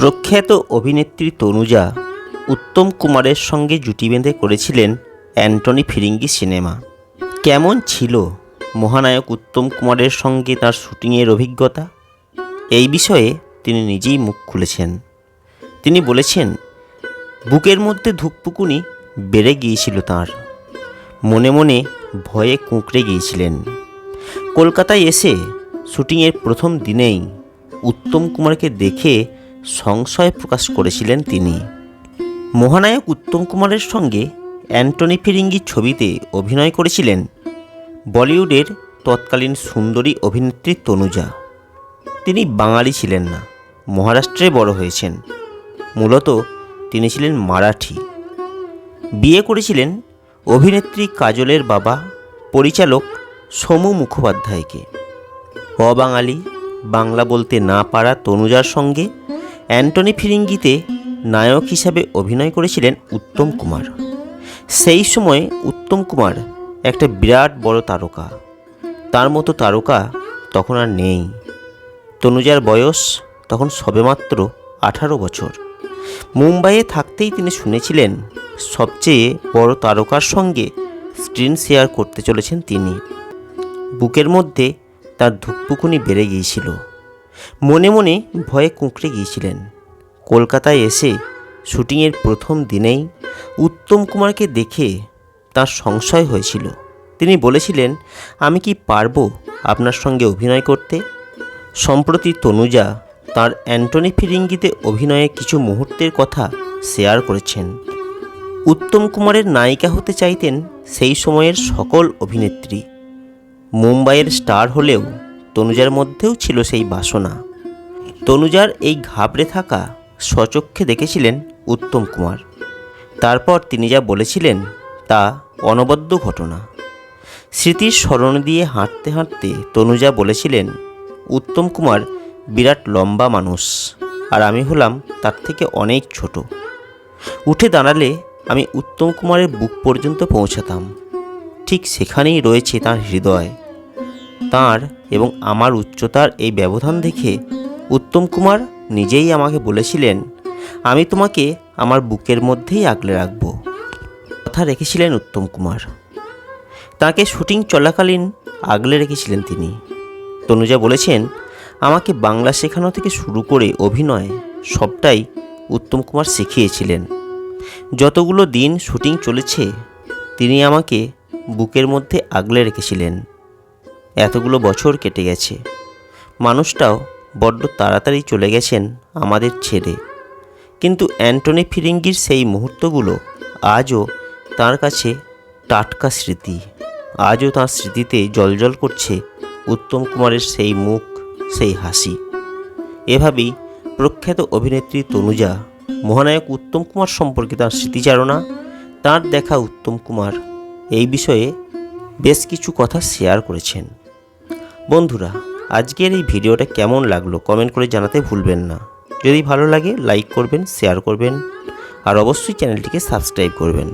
প্রখ্যাত অভিনেত্রী তনুজা উত্তম কুমারের সঙ্গে জুটি বেঁধে করেছিলেন অ্যান্টনি ফিরিঙ্গি সিনেমা। কেমন ছিল মহানায়ক উত্তম কুমারের সঙ্গে তার শুটিংয়ের অভিজ্ঞতা? এই বিষয়ে তিনি নিজেই মুখ খুলেছেন। তিনি বলেছেন, বুকের মধ্যে ধুকপুকুনি বেড়ে গিয়েছিল তার। মনে মনে ভয়ে কুঁকড়ে গিয়েছিলেন। কলকাতায় এসে শুটিংয়ের প্রথম দিনেই উত্তম কুমারকে দেখে সংশয় প্রকাশ করেছিলেন তিনি। মহানায়ক উত্তম কুমারের সঙ্গে অ্যান্টনি ফিরিঙ্গি ছবিতে অভিনয় করেছিলেন বলিউডের তৎকালীন সুন্দরী অভিনেত্রী তনুজা। তিনি বাঙালি ছিলেন না, মহারাষ্ট্রে বড় হয়েছেন। মূলত তিনি ছিলেন মারাঠি। বিয়ে করেছিলেন অভিনেত্রী কাজলের বাবা, পরিচালক সমু মুখোপাধ্যায়কে। অবাঙালি, বাংলা বলতে না পারা তনুজার সঙ্গে অ্যান্টনি ফিরিঙ্গিতে নায়ক হিসাবে অভিনয় করেছিলেন উত্তম কুমার। সেই সময় উত্তম কুমার একটা বিরাট বড় তারকা। তার মতো তারকা তখন আর নেই। তনুজার বয়স তখন সবেমাত্র আঠারো বছর। মুম্বাইয়ে থাকতেই তিনি শুনেছিলেন সবচেয়ে বড় তারকার সঙ্গে স্ক্রিন শেয়ার করতে চলেছেন তিনি। বুকের মধ্যে তার ধুকপুকুনি বেড়ে গিয়েছিল। মনে মনে ভয়ে কুঁকড়ে গিয়েছিলেন। কলকাতায় এসে শুটিংয়ের প্রথম দিনেই উত্তম কুমারকে দেখে তার সংশয় হয়েছিল। তিনি বলেছিলেন, আমি কি পারব আপনার সঙ্গে অভিনয় করতে? সম্প্রতি তনুজা তার অ্যান্টনি ফিরিঙ্গিতে অভিনয়ে কিছু মুহূর্তের কথা শেয়ার করেছেন। উত্তম কুমারের নায়িকা হতে চাইতেন সেই সময়ের সকল অভিনেত্রী। মুম্বাইয়ের স্টার হলেও তনুজার মধ্যেও ছিল সেই বাসনা। তনুজার এই ঘাবড়ে থাকা স্বচক্ষে দেখেছিলেন উত্তম কুমার। তারপর তিনি যা বলেছিলেন তা অনবদ্য ঘটনা। স্মৃতির স্মরণ দিয়ে হাঁটতে হাঁটতে তনুজা বলেছিলেন, উত্তম কুমার বিরাট লম্বা মানুষ, আর আমি হলাম তার থেকে অনেক ছোট। উঠে দাঁড়ালে আমি উত্তম কুমারের বুক পর্যন্ত পৌঁছাতাম। ঠিক সেখানেই রয়েছে তার হৃদয়। তার এবং আমার উচ্চতার এই ব্যবধান দেখে উত্তম কুমার নিজেই আমাকে বলেছিলেন, আমি তোমাকে আমার বুকের মধ্যেই আগলে রাখব। কথা রেখেছিলেন উত্তম কুমার। তাকে শুটিং চলাকালীন আগলে রেখেছিলেন তিনি। তনুজা বলেছেন, আমাকে বাংলা শেখানো থেকে শুরু করে অভিনয় সবটাই উত্তম কুমার শিখিয়েছিলেন। যতগুলো দিন শুটিং চলেছে, তিনি আমাকে বুকের মধ্যে আগলে রেখেছিলেন। এতগুলো বছর কেটে গেছে। মানুষটাও বড্ড তাড়াতাড়ি চলে গেছেন আমাদের ছেড়ে। কিন্তু অ্যান্টনি ফিরিঙ্গির সেই মুহূর্তগুলো আজও তার কাছে টাটকা স্মৃতি। আজও তার স্মৃতিতে জলজল করছে উত্তম কুমারের সেই মুখ, সেই হাসি। এভাবেই প্রখ্যাত অভিনেত্রী তনুজা, মহানায়ক উত্তম কুমার সম্পর্কে তার স্মৃতিচারণা, তার দেখা উত্তম কুমার, এই বিষয়ে বেশ কিছু কথা শেয়ার করেছেন। বন্ধুরা, আজকের এই ভিডিওটা কেমন লাগল কমেন্ট করে জানাতে ভুলবেন না। যদি ভালো লাগে, লাইক করবেন, শেয়ার করবেন, আর অবশ্যই চ্যানেলটিকে সাবস্ক্রাইব করবেন।